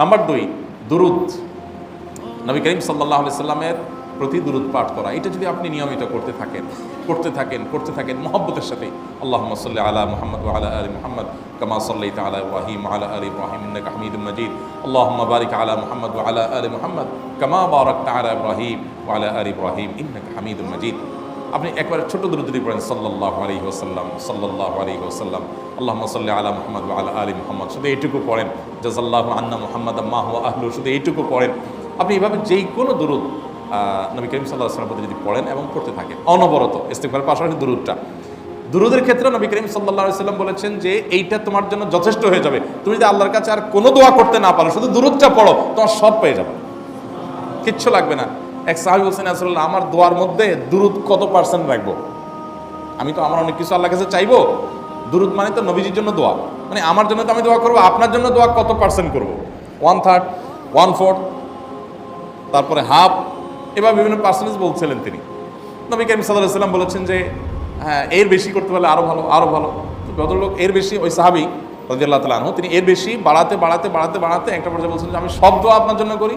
Number দুই, দুরুদ। নবী করিম সাল্লাহ সাল্লামের প্রতি দুরুদ পাঠ করা। এটা যদি আপনি নিয়মিত করতে থাকেন করতে থাকেন করতে থাকেন, মোহব্বতের সাথে আল্লাহ সাল্লি আলা মোহাম্মদ আলা আলী মোহাম্মদ কামা সাল্লাই তালা ওয়াহিম আলা আলী ইন্নাকা হামিদুম মাজিদ। আল্লাহ বারিক আলা মোহাম্মদ আলা আলী মোহাম্মদ কামা বারাক আলা ইব্রাহিম আলা আলী ইব্রাহিম ইন্নাকা হামিদুম মাজিদ। আপনি একবার ছোট দূরদূরি পড়েন সাল্লাহ আলী ওসাল্লাম সাল্লাহ আলী ওসাল্লাম আল্লাহ সাল্লি আলা মোহাম্মদ আলা আলী মোহাম্মদ। শুধু এইটুকু পড়েন। জাজাল্লাহ আন্না মোহাম্মদ মাহ আহলু শুধু এইটুকু পড়েন। আপনি এইভাবে যেই কোনো আহ, নবী করিম সাল্লাহ আসলাম প্রতি যদি পড়েন এবং পড়তে থাকেন অনবরত ইস্তেকবারের পাশাপাশি দুরুদটা। দুরুদের ক্ষেত্রে নবী করিম সাল্লাহ সাল্লাম বলেছেন যে এইটা তোমার জন্য যথেষ্ট হয়ে যাবে। তুমি যদি আল্লাহর কাছে আর কোনো দোয়া করতে না পারো শুধু দুরুদটা পড়ো তোমার সব পেয়ে যাবে। কিচ্ছু লাগবে না। এক সাহাবি বলছেন আসলে আমার দোয়ার মধ্যে দুরুদ কত পার্সেন্ট রাখব? আমি তো, আমার অনেক কিছু আল্লাহ কাছে চাইব। দুরুদ মানে তো নবীজির জন্য দোয়া। মানে আমার জন্য তো আমি দোয়া করব, আপনার জন্য দোয়া কত পার্সেন্ট করব? ওয়ান থার্ড ওয়ান ফোর্থ তারপরে হাফ এবার বিভিন্ন পার্সেন্টেজ বলছিলেন তিনি। নবী করিম সাল্লাহ বলেছেন যে হ্যাঁ এর বেশি করতে পারলে আরও ভালো আরও ভালো। তো ভদ্রলোক, এর বেশি, ওই সাহাবি রাজিয়াল্লাহ তালাহ তিনি এর বেশি বাড়াতে বাড়াতে বাড়াতে বাড়াতে একটা পর্যায়ে বলছেন যে, আমি সব দোয়া আপনার জন্য করি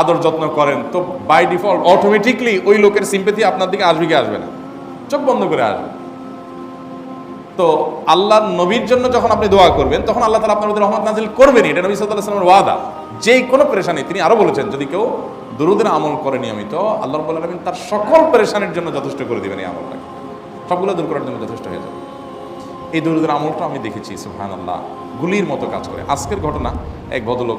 আদর যত্ন করেন, তো বাই ডিফল্ট অটোমেটিকলি ওই লোকের সিম্পেথি আপনার দিকে আসবে কি আসবে না? চোখ বন্ধ করে আসবে। তো আল্লাহ নবীর জন্য যখন আপনি দোয়া করবেন, তখন আল্লাহ তালা আপনার রহমত নাজিল করবেন এটা নবী সাল্লাহ ওয়াদা। যে কোনো পেরেশানি, তিনি আরও বলেছেন, যদি কেউ দুরুদের আমল করে নিয়মিত, আল্লাহ রব্বুল আলমিন তার সকল পেরেশানির জন্য যথেষ্ট করে দেবেন এই আমলটাকে। সবগুলো দূর করার জন্য যথেষ্ট হয়ে যাবে। এই দুরুদের আমলটা আমি দেখেছি সুহান আল্লাহ গুলির মতো কাজ করে। আজকের ঘটনা, এক ভদ্রলোক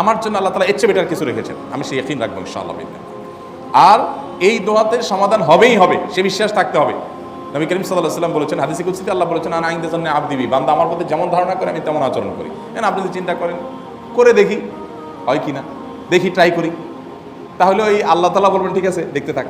আমার জন্য আল্লাহ তালা এর চেয়ে বেটার কিছু রেখেছেন। আমি সেই একদিন রাখব ইনশাআল্লাহ। আর এই দোয়াতে সমাধান হবেই হবে, সে বিশ্বাস থাকতে হবে। নবী করিম সাল্লাহ সাল্লাম বলেছেন, হাদিসি কুসিতে আল্লাহ বলেছেন, আন আইনদের জন্য আবদিবি বান্দা আমার প্রতি যেমন ধারণা করে, আমি তেমন আচরণ করি। হ্যাঁ আপনি যদি চিন্তা করেন, করে দেখি। হয় কি না? দেখি ট্রাই করি। তাহলে ওই আল্লাহ তালা বলবেন, ঠিক আছে, দেখতে থাক।